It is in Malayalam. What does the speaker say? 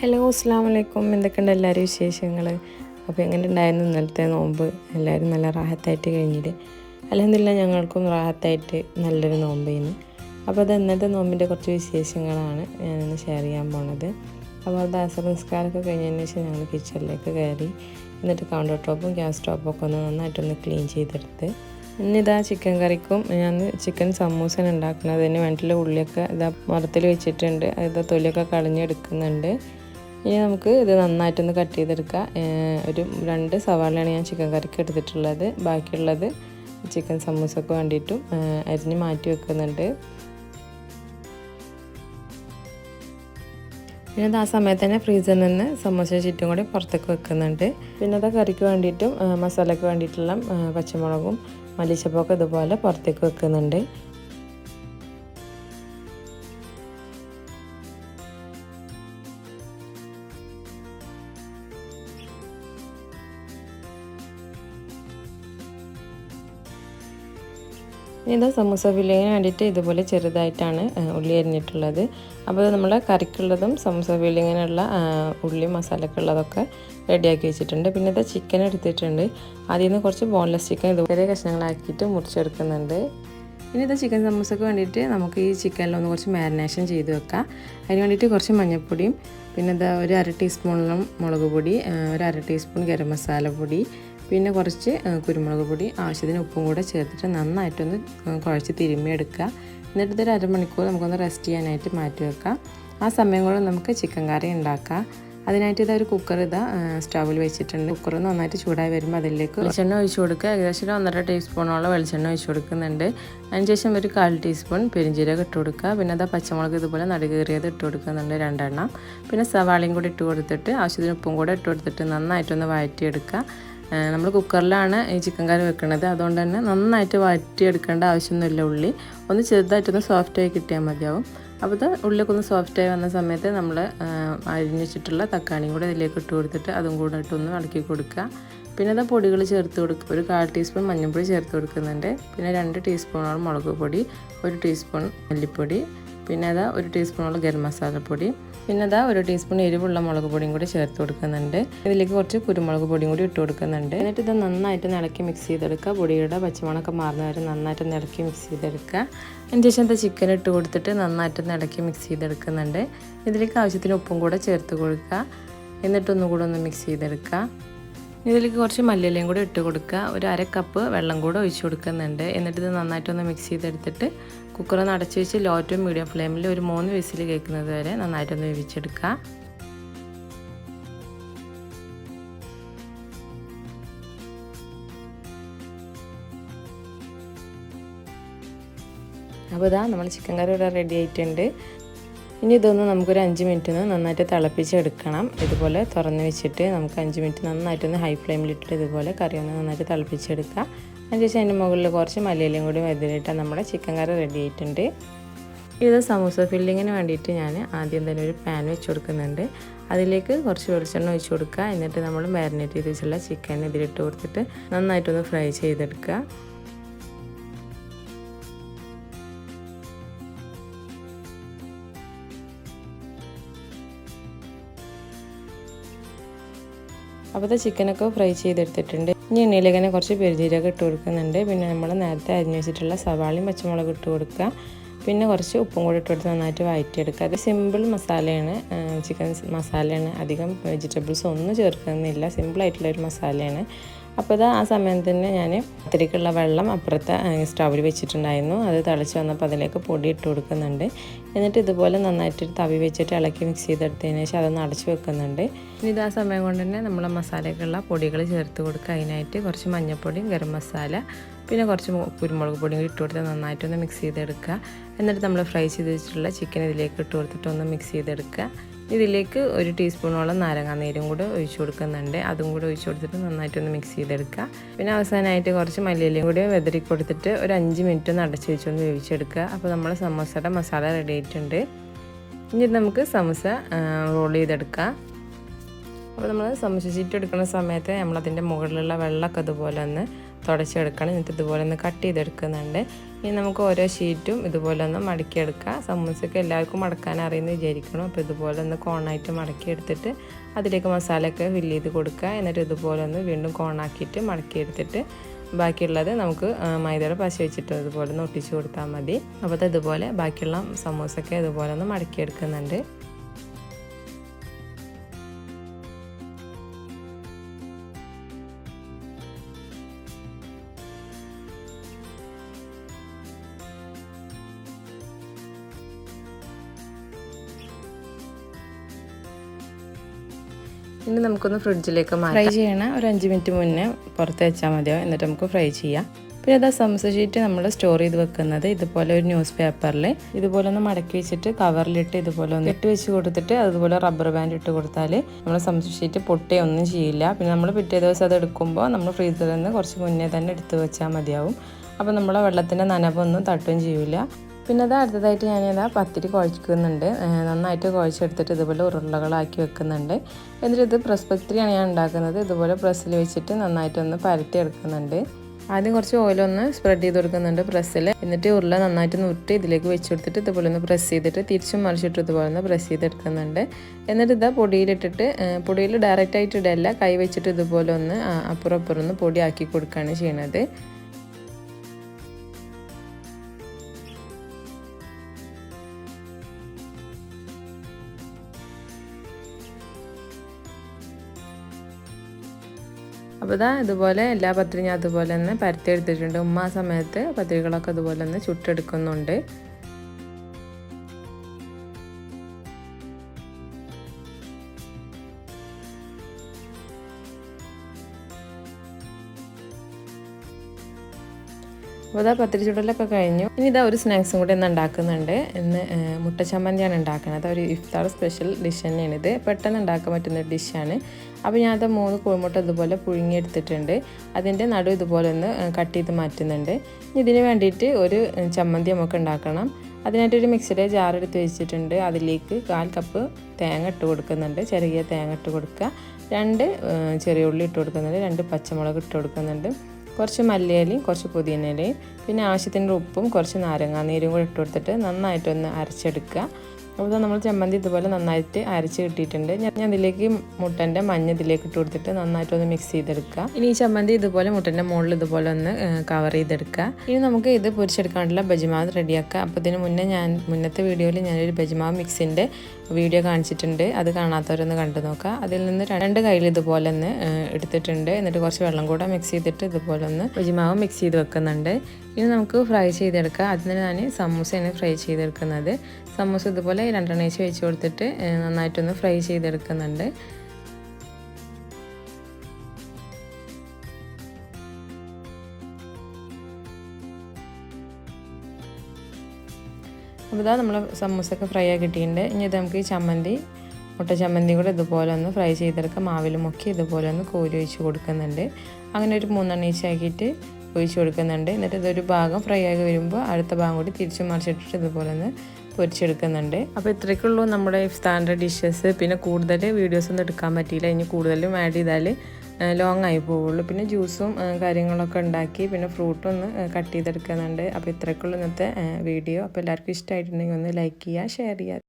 ഹലോ അസ്സാം വലൈക്കും എന്തൊക്കെയുണ്ട് എല്ലാവരും വിശേഷങ്ങൾ അപ്പോൾ എങ്ങനെ ഉണ്ടായിരുന്നു ഇന്നലത്തെ നോമ്പ്? എല്ലാവരും നല്ല റാഹത്തായിട്ട് കഴിഞ്ഞിട്ട് അല്ലെന്നില്ല ഞങ്ങൾക്കും റാഹത്തായിട്ട് നല്ലൊരു നോമ്പേന്ന് അപ്പോൾ അത് ഇന്നത്തെ നോമ്പിന്റെ കുറച്ച് വിശേഷങ്ങളാണ് ഞാനിന്ന് ഷെയർ ചെയ്യാൻ പോണത്. അപ്പോൾ അത് അസർ കഴിഞ്ഞതിന് ശേഷം ഞങ്ങൾ കിച്ചണിലേക്ക് കയറി. എന്നിട്ട് കൗണ്ടർ ടോപ്പും ഗ്യാസ് ടോപ്പും ഒക്കെ ഒന്ന് നന്നായിട്ടൊന്ന് ക്ലീൻ ചെയ്തെടുത്ത്. ഇന്നിതാ ചിക്കൻ കറിക്കും. ഞാൻ ചിക്കൻ സമൂസൻ ഉണ്ടാക്കുന്നത്. അതിന് വേണ്ടിയിട്ടുള്ള ഉള്ളിയൊക്കെ ഇതാ മരത്തിൽ വെച്ചിട്ടുണ്ട്. അത് തൊലിയൊക്കെ കളഞ്ഞെടുക്കുന്നുണ്ട്. ഇനി നമുക്ക് ഇത് നന്നായിട്ടൊന്ന് കട്ട് ചെയ്തെടുക്കാം. ഒരു രണ്ട് സവാളയാണ് ഞാൻ ചിക്കൻ കറിക്ക് എടുത്തിട്ടുള്ളത്. ബാക്കിയുള്ളത് ചിക്കൻ സമൂസക്ക് വേണ്ടിയിട്ടും അരിഞ്ഞ് മാറ്റി വെക്കുന്നുണ്ട്. പിന്നെ അത് ആ സമയത്ത് തന്നെ ഫ്രീസറിൽ നിന്ന് സമോസ ചുറ്റും കൂടി പുറത്തേക്ക് വെക്കുന്നുണ്ട്. പിന്നെ അത് കറിക്ക് വേണ്ടിയിട്ടും മസാലയ്ക്ക് വേണ്ടിയിട്ടുള്ള പച്ചമുളകും മല്ലിച്ചപ്പൊക്കെ ഇതുപോലെ പുറത്തേക്ക് വെക്കുന്നുണ്ട്. ഇത് സമൂസ ഫില്ലിങ്ങിന് വേണ്ടിയിട്ട് ഇതുപോലെ ചെറുതായിട്ടാണ് ഉള്ളി അരിഞ്ഞിട്ടുള്ളത്. അപ്പോൾ നമ്മൾ കറിക്കുള്ളതും സമൂസ ഫില്ലിങ്ങിനുള്ള ഉള്ളി മസാലക്കുള്ളതൊക്കെ റെഡിയാക്കി വെച്ചിട്ടുണ്ട്. പിന്നെ ഇത് ചിക്കൻ എടുത്തിട്ടുണ്ട്. അതിൽ നിന്ന് കുറച്ച് ബോൺലെസ് ചിക്കൻ ഇതുപോലെ കഷ്ണങ്ങളാക്കിയിട്ട് മുറിച്ചെടുക്കുന്നുണ്ട്. ഇനി ഇത് ചിക്കൻ സമൂസക്ക് വേണ്ടിയിട്ട് നമുക്ക് ഈ ചിക്കനിലൊന്ന് കുറച്ച് മാരിനേഷൻ ചെയ്ത് വെക്കാം. അതിന് വേണ്ടിയിട്ട് കുറച്ച് മഞ്ഞൾപ്പൊടിയും പിന്നെ ഇത് ഒരു അര ടീസ്പൂണിലും മുളക് പൊടി ഒരു അര ടീസ്പൂൺ ഗരം മസാല പൊടി പിന്നെ കുറച്ച് കുരുമുളക് പൊടി ആവശ്യത്തിന് ഉപ്പും കൂടെ ചേർത്തിട്ട് നന്നായിട്ടൊന്ന് കുഴച്ച് തിരുമ്മിയെടുക്കുക. എന്നിട്ട് ഇതൊരു അരമണിക്കൂർ നമുക്കൊന്ന് റെസ്റ്റ് ചെയ്യാനായിട്ട് മാറ്റി വെക്കാം. ആ സമയം കൊണ്ട് നമുക്ക് ചിക്കൻ കറി ഉണ്ടാക്കാം. അതിനായിട്ട് ഇതാ ഒരു കുക്കർ ഇതാ സ്റ്റൗവിൽ വെച്ചിട്ടുണ്ട്. കുക്കർ നന്നായിട്ട് ചൂടായി വരുമ്പോൾ അതിലേക്ക് വെളിച്ചെണ്ണ ഒഴിച്ചു കൊടുക്കുക. ഏകദേശം ഒന്നര ടീസ്പൂണോളം വെളിച്ചെണ്ണ ഒഴിച്ചു കൊടുക്കുന്നുണ്ട്. അതിനുശേഷം ഒരു കാൽ ടീസ്പൂൺ പെരിഞ്ചീരകം ഇട്ട് കൊടുക്കുക. പിന്നെ അതാ പച്ചമുളക് ഇതുപോലെ നടുകേറിയത് ഇട്ട് കൊടുക്കുന്നുണ്ട് രണ്ടെണ്ണം. പിന്നെ സവാളയും കൂടി ഇട്ട് കൊടുത്തിട്ട് ആവശ്യത്തിന് ഉപ്പും കൂടെ ഇട്ട് കൊടുത്തിട്ട് നന്നായിട്ടൊന്ന് വഴറ്റിയെടുക്കുക. നമ്മൾ കുക്കറിലാണ് ഈ ചിക്കൻ കറി വെക്കുന്നത് അതുകൊണ്ട് തന്നെ നന്നായിട്ട് വഴറ്റിയെടുക്കേണ്ട ആവശ്യമൊന്നുമില്ല ഉള്ളി. ഒന്ന് ചെറുതായിട്ടൊന്ന് സോഫ്റ്റായി കിട്ടിയാൽ മതിയാവും. അപ്പോൾ ഇത് ഉള്ളിലൊക്കെ ഒന്ന് സോഫ്റ്റായി വന്ന സമയത്ത് നമ്മൾ അരിഞ്ഞ് വെച്ചിട്ടുള്ള തക്കാളിയും കൂടെ ഇതിലേക്ക് ഇട്ട് കൊടുത്തിട്ട് അതും കൂടെ ഇട്ടൊന്ന് ഇളക്കി കൊടുക്കുക. പിന്നെ അത് പൊടികൾ ചേർത്ത് കൊടുക്കുക. ഒരു കാൽ ടീസ്പൂൺ മഞ്ഞൾപ്പൊടി ചേർത്ത് കൊടുക്കുന്നുണ്ട്. പിന്നെ രണ്ട് ടീസ്പൂണോളം മുളക് പൊടി ഒരു ടീസ്പൂൺ മല്ലിപ്പൊടി പിന്നെ അതാ ഒരു ടീസ്പൂണോളം ഗരം മസാലപ്പൊടി പിന്നെ അതാ ഒരു ടീസ്പൂൺ എരിവുള്ള മുളക് പൊടിയും കൂടി ചേർത്ത് കൊടുക്കുന്നുണ്ട്. ഇതിലേക്ക് കുറച്ച് കുരുമുളക് പൊടിയും കൂടി ഇട്ട് കൊടുക്കുന്നുണ്ട്. എന്നിട്ട് ഇത് നന്നായിട്ട് ഇളക്കി മിക്സ് ചെയ്തെടുക്കുക. പൊടിയുടെ പച്ചമുളകൊക്കെ മാറുന്ന വരെ നന്നായിട്ട് ഇളക്കി മിക്സ് ചെയ്തെടുക്കുക. അതിന് ശേഷം ഇത് ചിക്കൻ ഇട്ട് കൊടുത്തിട്ട് നന്നായിട്ട് ഇളക്കി മിക്സ് ചെയ്തെടുക്കുന്നുണ്ട്. ഇതിലേക്ക് ആവശ്യത്തിന് ഉപ്പും കൂടെ ചേർത്ത് കൊടുക്കുക. എന്നിട്ടൊന്നും കൂടെ ഒന്ന് മിക്സ് ചെയ്തെടുക്കുക. ഇതിലേക്ക് കുറച്ച് മല്ലിയിലയും കൂടി ഇട്ട് കൊടുക്കുക. ഒരു അര കപ്പ് വെള്ളം കൂടെ ഒഴിച്ചു കൊടുക്കുന്നുണ്ട്. എന്നിട്ട് ഇത് നന്നായിട്ടൊന്ന് മിക്സ് ചെയ്തെടുത്തിട്ട് കുക്കറൊന്ന് അടച്ച് വെച്ച് ലോ ടു മീഡിയം ഫ്ലെയിമിൽ ഒരു മൂന്ന് വിസിൽ കേൾക്കുന്നത് വരെ നന്നായിട്ടൊന്ന് വേവിച്ചെടുക്കുക അപ്പോൾ ഇതാ നമ്മൾ ചിക്കൻ കറി ഇവിടെ റെഡി ആയിട്ടുണ്ട്. ഇനി ഇതൊന്ന് നമുക്കൊരു അഞ്ച് മിനിറ്റിന് നന്നായിട്ട് തിളപ്പിച്ചെടുക്കണം. ഇതുപോലെ തുറന്ന് വെച്ചിട്ട് നമുക്ക് അഞ്ച് മിനിറ്റ് നന്നായിട്ടൊന്ന് ഹൈ ഫ്ലെയിമിലിട്ടിട്ട് ഇതുപോലെ കറി ഒന്ന് നന്നായിട്ട് തിളപ്പിച്ചെടുക്കുക അതിനുശേഷം അതിന്റെ മുകളിൽ കുറച്ച് മല്ലിയിലും കൂടി വതിലിട്ട് നമ്മുടെ ചിക്കൻ കറി റെഡി ആയിട്ടുണ്ട്. ഇത് സമൂസ ഫില്ലിങ്ങിന് വേണ്ടിയിട്ട് ഞാൻ ആദ്യം തന്നെ ഒരു പാൻ വെച്ച് കൊടുക്കുന്നുണ്ട്. അതിലേക്ക് കുറച്ച് വെളിച്ചെണ്ണ ഒഴിച്ച് കൊടുക്കുക. എന്നിട്ട് നമ്മൾ മാരിനേറ്റ് ചെയ്ത് വെച്ചുള്ള ചിക്കൻ ഇതിലിട്ട് കൊടുത്തിട്ട് നന്നായിട്ടൊന്ന് ഫ്രൈ ചെയ്തെടുക്കുക. അപ്പോൾ ചിക്കനൊക്കെ ഫ്രൈ ചെയ്തെടുത്തിട്ടുണ്ട്. ഇനി എണ്ണയിലേക്ക് തന്നെ കുറച്ച് പെരുജീരകം ഇട്ട് കൊടുക്കുന്നുണ്ട്. പിന്നെ നമ്മൾ നേരത്തെ അരിഞ്ഞ് വെച്ചിട്ടുള്ള സവാളയും പച്ചമുളക് ഇട്ട് കൊടുക്കുക. പിന്നെ കുറച്ച് ഉപ്പും കൂടി ഇട്ട് കൊടുത്ത് നന്നായിട്ട് വഴറ്റിയെടുക്കുക. അത് സിമ്പിൾ മസാലയാണ്. ചിക്കൻ മസാലയാണ്. അധികം വെജിറ്റബിൾസ് ഒന്നും ചേർക്കുന്നില്ല. സിമ്പിളായിട്ടുള്ള ഒരു മസാലയാണ്. അപ്പോൾ ഇത് ആ സമയം തന്നെ ഞാൻ അത്തിരിക്കുള്ള വെള്ളം അപ്പുറത്തെ സ്റ്റൗവിൽ വെച്ചിട്ടുണ്ടായിരുന്നു. അത് തിളച്ച് വന്നപ്പോൾ അതിലേക്ക് പൊടി ഇട്ട് കൊടുക്കുന്നുണ്ട്. എന്നിട്ട് ഇതുപോലെ നന്നായിട്ട് തവി വെച്ചിട്ട് ഇളക്കി മിക്സ് ചെയ്തെടുത്തതിന് ശേഷം അതൊന്ന് അടച്ച് വെക്കുന്നുണ്ട്. ഇനി ഇത് ആ സമയം കൊണ്ട് തന്നെ നമ്മൾ മസാലയ്ക്കുള്ള പൊടികൾ ചേർത്ത് കൊടുക്കുക. അതിനായിട്ട് കുറച്ച് മഞ്ഞൾപ്പൊടിയും ഗരം മസാല പിന്നെ കുറച്ച് കുരുമുളക് പൊടിയും ഇട്ട് കൊടുത്ത് നന്നായിട്ടൊന്ന് മിക്സ് ചെയ്തെടുക്കുക. എന്നിട്ട് നമ്മൾ ഫ്രൈ ചെയ്ത് വെച്ചിട്ടുള്ള ചിക്കൻ ഇതിലേക്ക് ഇട്ട് കൊടുത്തിട്ടൊന്ന് മിക്സ് ചെയ്തെടുക്കുക. ഇതിലേക്ക് ഒരു ടീസ്പൂണോളം നാരങ്ങാനീരും കൂടെ ഒഴിച്ചു കൊടുക്കുന്നുണ്ട്. അതും കൂടെ ഒഴിച്ചു കൊടുത്തിട്ട് നന്നായിട്ടൊന്ന് മിക്സ് ചെയ്തെടുക്കുക. പിന്നെ അവസാനമായിട്ട് കുറച്ച് മല്ലിയിലും കൂടി വെതറി കൊടുത്തിട്ട് ഒരു അഞ്ച് മിനിറ്റ് ഒന്ന് അടച്ച് വെച്ചൊന്ന് വേവിച്ചെടുക്കുക. അപ്പോൾ നമ്മൾ സമോസയുടെ മസാല റെഡി ആയിട്ടുണ്ട്. ഇനി നമുക്ക് സമോസ റോൾ ചെയ്തെടുക്കാം. അപ്പോൾ നമ്മൾ സമോസ ചീറ്റ് എടുക്കുന്ന സമയത്ത് നമ്മളതിന്റെ മുകളിലുള്ള വെള്ളമൊക്കെ അതുപോലെ ഒന്ന് തുടച്ചെടുക്കണം. എന്നിട്ട് ഇതുപോലെ ഒന്ന് കട്ട് ചെയ്തെടുക്കുന്നുണ്ട്. ഇനി നമുക്ക് ഓരോ ഷീറ്റും ഇതുപോലെ ഒന്ന് മടക്കിയെടുക്കാം. സമൂസയൊക്കെ എല്ലാവർക്കും മടക്കാൻ അറിയുമെന്ന് വിചാരിക്കണം അപ്പോൾ ഇതുപോലെ ഒന്ന് കോണായിട്ട് മടക്കിയെടുത്തിട്ട് അതിലേക്ക് മസാലയൊക്കെ ഫില്ല് ചെയ്ത് കൊടുക്കുക. എന്നിട്ട് ഇതുപോലെ ഒന്ന് വീണ്ടും കോണാക്കിയിട്ട് മടക്കിയെടുത്തിട്ട് ബാക്കിയുള്ളത് നമുക്ക് മൈദയുടെ പശ വെച്ചിട്ട് ഇതുപോലെ ഒന്ന് ഒട്ടിച്ചു കൊടുത്താൽ മതി. അപ്പോൾ ഇതുപോലെ ബാക്കിയുള്ള സമൂസൊക്കെ ഇതുപോലെ ഒന്ന് മടക്കിയെടുക്കുന്നുണ്ട്. ഇനി നമുക്കൊന്ന് ഫ്രിഡ്ജിലേക്ക് ഫ്രൈ ചെയ്യണം ഒരു അഞ്ച് മിനിറ്റ് മുന്നേ പുറത്ത് വെച്ചാൽ മതിയോ? എന്നിട്ട് നമുക്ക് ഫ്രൈ ചെയ്യാം. പിന്നെ അതാ സമോസ ഷീറ്റ് നമ്മൾ സ്റ്റോർ ചെയ്ത് വെക്കുന്നത്. ഇതുപോലെ ഒരു ന്യൂസ് പേപ്പറിൽ ഇതുപോലെ ഒന്ന് മടക്കി വെച്ചിട്ട് കവറിലിട്ട് ഇതുപോലെ ഒന്ന് ഇട്ട് വെച്ച് കൊടുത്തിട്ട് അതുപോലെ റബ്ബർ ബാൻഡ് ഇട്ട് കൊടുത്താൽ നമ്മൾ സമോസ ഷീറ്റ് പൊട്ടേ ഒന്നും ചെയ്യില്ല. പിന്നെ നമ്മൾ പിറ്റേ ദിവസം അത് എടുക്കുമ്പോൾ നമ്മൾ ഫ്രീസറിൽ നിന്ന് കുറച്ച് മുന്നേ തന്നെ എടുത്ത് വെച്ചാൽ മതിയാവും. അപ്പോൾ നമ്മളെ വെള്ളത്തിന്റെ നനവൊന്നും തട്ടുകയും ചെയ്യില്ല പിന്നെ അത് അടുത്തതായിട്ട് ഞാനിതാ പത്തിരി കുഴക്കുന്നുണ്ട്. നന്നായിട്ട് കുഴച്ചെടുത്തിട്ട് ഇതുപോലെ ഉരുളകളാക്കി വെക്കുന്നുണ്ട്. എന്നിട്ട് ഇത് പ്രസ് പത്തിരിയാണ് ഞാൻ ഉണ്ടാക്കുന്നത്. ഇതുപോലെ പ്രസ്സിൽ വെച്ചിട്ട് നന്നായിട്ടൊന്ന് പരത്തി എടുക്കുന്നുണ്ട് ആദ്യം കുറച്ച് ഓയിലൊന്ന് സ്പ്രെഡ് ചെയ്ത് കൊടുക്കുന്നുണ്ട് പ്രസ്സിൽ. എന്നിട്ട് ഉരുള നന്നായിട്ട് നുരുട്ടി ഇതിലേക്ക് വെച്ച് കൊടുത്തിട്ട് ഇതുപോലെ ഒന്ന് പ്രസ് ചെയ്തിട്ട് തിരിച്ചും മറിച്ചിട്ട് ഇതുപോലെ ഒന്ന് പ്രസ് ചെയ്തെടുക്കുന്നുണ്ട്. എന്നിട്ട് ഇതാ പൊടിയിലിട്ടിട്ട് പൊടിയിൽ ഡയറക്റ്റായിട്ട് ഇടല്ല കൈ വെച്ചിട്ട് ഇതുപോലെ ഒന്ന് അപ്പുറം അപ്പുറം ഒന്ന് പൊടിയാക്കി കൊടുക്കുകയാണ് ചെയ്യണത്. അപ്പോൾ ഇതാ ഇതുപോലെ എല്ലാ പത്തിരി ഞാൻ അതുപോലെ തന്നെ പരത്തി എടുത്തിട്ടുണ്ട്. ഉമ്മ ആ സമയത്ത് പത്തിരികളൊക്കെ അതുപോലെ തന്നെ ചുട്ടെടുക്കുന്നുണ്ട്. അപ്പോൾ ഇതാ പത്തിരി ചുടലൊക്കെ കഴിഞ്ഞു. ഇനി ഇതാ ഒരു സ്നാക്സും കൂടി ഇന്ന് ഉണ്ടാക്കുന്നുണ്ട്. ഇന്ന് മുട്ട ചമ്മന്തിയാണ് ഉണ്ടാക്കുന്നത്. ഒരു ഇഫ്താർ സ്പെഷ്യൽ ഡിഷ് തന്നെയാണ് ഇത്. പെട്ടെന്ന് ഉണ്ടാക്കാൻ പറ്റുന്ന ഡിഷാണ് അപ്പോൾ ഞാനത് മൂന്ന് കോഴിമുട്ട ഇതുപോലെ പുഴുങ്ങിയെടുത്തിട്ടുണ്ട്. അതിന്റെ നടു ഇതുപോലെ ഒന്ന് കട്ട് ചെയ്ത് മാറ്റുന്നുണ്ട്. ഇതിന് വേണ്ടിയിട്ട് ഒരു ചമ്മന്തി നമുക്ക് ഉണ്ടാക്കണം. അതിനായിട്ടൊരു മിക്സിയുടെ ജാർ എടുത്ത് വെച്ചിട്ടുണ്ട്. അതിലേക്ക് കാൽ കപ്പ് തേങ്ങ ഇട്ട് കൊടുക്കുന്നുണ്ട്. ചെറിയ തേങ്ങ ഇട്ട് കൊടുക്കുക. രണ്ട് ചെറിയ ഉള്ളി ഇട്ട് കൊടുക്കുന്നുണ്ട്. രണ്ട് പച്ചമുളക് ഇട്ട് കൊടുക്കുന്നുണ്ട്. കുറച്ച് മല്ലിയിലയും കുറച്ച് പുതിയനയിലയും പിന്നെ ആവശ്യത്തിന്റെ ഉപ്പും കുറച്ച് നാരങ്ങാനീരും കൂടി ഇട്ട് കൊടുത്തിട്ട് നന്നായിട്ടൊന്ന് അരച്ചെടുക്കുക. അപ്പോൾ നമ്മൾ ചമ്മന്തി ഇതുപോലെ നന്നായിട്ട് അരച്ച് കിട്ടിയിട്ടുണ്ട്. ഞാൻ അതിലേക്ക് മുട്ടന്റെ മഞ്ഞ ഇതിലേക്ക് ഇട്ട് കൊടുത്തിട്ട് നന്നായിട്ടൊന്ന് മിക്സ് ചെയ്തെടുക്കുക. ഇനി ഈ ചമ്മന്തി ഇതുപോലെ മുട്ടന്റെ മുകളിൽ ഇതുപോലെ ഒന്ന് കവർ ചെയ്തെടുക്കുക. ഇനി നമുക്ക് ഇത് പൊരിച്ചെടുക്കാനുള്ള ബജിമാവ് റെഡിയാക്കുക അപ്പോൾ ഇതിന് മുന്നേ ഞാൻ മുന്നത്തെ വീഡിയോയിൽ ഞാനൊരു ബജിമാവ് മിക്സിന്റെ വീഡിയോ കാണിച്ചിട്ടുണ്ട്. അത് കാണാത്തവരൊന്ന് കണ്ടു നോക്കുക. അതിൽ നിന്ന് രണ്ട് കയ്യിൽ ഇതുപോലെ ഒന്ന് എടുത്തിട്ടുണ്ട്. എന്നിട്ട് കുറച്ച് വെള്ളം കൂടെ മിക്സ് ചെയ്തിട്ട് ഇതുപോലെ ഒന്ന് ഉജിമാവ് മിക്സ് ചെയ്ത് വെക്കുന്നുണ്ട്. ഇനി നമുക്ക് ഫ്രൈ ചെയ്തെടുക്കാം. അതിന് ഞാൻ സമൂസയാണ് ഫ്രൈ ചെയ്തെടുക്കുന്നത്. സമൂസ ഇതുപോലെ രണ്ടെണ്ണ വെച്ച് കൊടുത്തിട്ട് നന്നായിട്ടൊന്ന് ഫ്രൈ ചെയ്തെടുക്കുന്നുണ്ട്. ഇതാ നമ്മൾ സമൂസൊക്കെ ഫ്രൈ ആക്കി കിട്ടിയിട്ടുണ്ട്. ഇനി ഇത് നമുക്ക് ഈ ചമ്മന്തി മുട്ട ചമ്മന്തി കൂടെ ഇതുപോലെ ഒന്ന് ഫ്രൈ ചെയ്തെടുക്കാം. മാവിൽ മുക്കി ഇതുപോലെ ഒന്ന് കോരി ഒഴിച്ച് കൊടുക്കുന്നുണ്ട്. അങ്ങനെ ഒരു മൂന്നെണ്ണ ആക്കിയിട്ട് ഒഴിച്ച് കൊടുക്കുന്നുണ്ട്. എന്നിട്ട് ഇതൊരു ഭാഗം ഫ്രൈ ആയി വരുമ്പോൾ അടുത്ത ഭാഗം കൂടി തിരിച്ചു മറിച്ചിട്ടിട്ട് ഇതുപോലെ ഒന്ന് പൊരിച്ചെടുക്കുന്നുണ്ട്. അപ്പോൾ ഇത്രയ്ക്കുള്ളൂ നമ്മുടെ സ്റ്റാൻഡേർഡ് ഡിഷസ് പിന്നെ കൂടുതൽ വീഡിയോസ് ഒന്നും എടുക്കാൻ പറ്റിയില്ല. ഇനി കൂടുതലും ആഡ് ചെയ്താൽ ലോങ് ആയി പോവുള്ളൂ. പിന്നെ ജ്യൂസും കാര്യങ്ങളൊക്കെ ഉണ്ടാക്കി പിന്നെ ഫ്രൂട്ടും ഒന്ന് കട്ട് ചെയ്തെടുക്കുന്നുണ്ട്. അപ്പോൾ ഇത്രയ്ക്കുള്ള ഇന്നത്തെ വീഡിയോ അപ്പോൾ എല്ലാവർക്കും ഇഷ്ടമായിട്ടുണ്ടെങ്കിൽ ഒന്ന് ലൈക്ക് ചെയ്യുക ഷെയർ ചെയ്യുക.